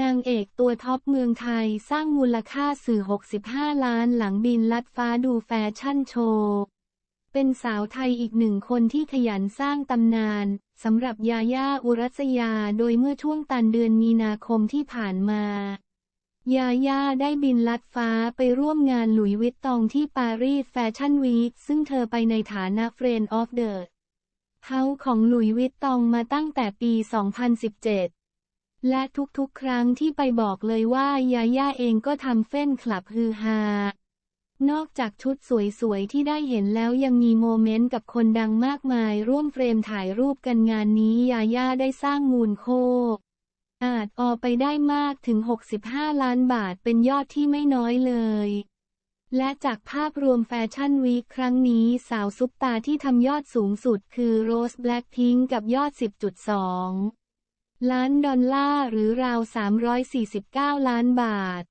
นางเอกตัวท็อปเมืองไทยสร้างมูลค่าสื่อ 65 ล้านหลังบินลัดฟ้าดูแฟชั่นโชว์ เป็นสาวไทยอีกหนึ่งคนที่ขยันสร้างตำนานสำหรับยาย่าอุรัสยาโดยเมื่อช่วงตันเดือนมีนาคมที่ผ่านมายาย่าได้บินลัดฟ้าไปร่วมงานหลุยวิตตองที่ปารีสแฟชั่นวีคซึ่งเธอไปในฐานะเฟรนด์ออฟเดอะเฮาของหลุยวิตตองมาตั้งแต่ปี 2017 และทุกๆ ครั้งที่ไปบอกเลยว่ายาย่าเองก็ทำเฟ้นคลับฮือฮา นอกจากชุดสวยๆ ที่ได้เห็นแล้วยังมีโมเมนต์กับคนดังมากมาย ร่วมเฟรมถ่ายรูปกันงานนี้ยาย่าได้สร้างมูลโคอาจออไปได้มากถึง 65 ล้านบาทเป็นยอดที่ไม่น้อยเลย และจากภาพรวมแฟชั่นวีคครั้งนี้สาวซุปตาที่ทำยอดสูงสุดคือโรสแบล็คพิงกับยอด 10.2 ล้านดอลลาร์หรือราว 349 ล้านบาท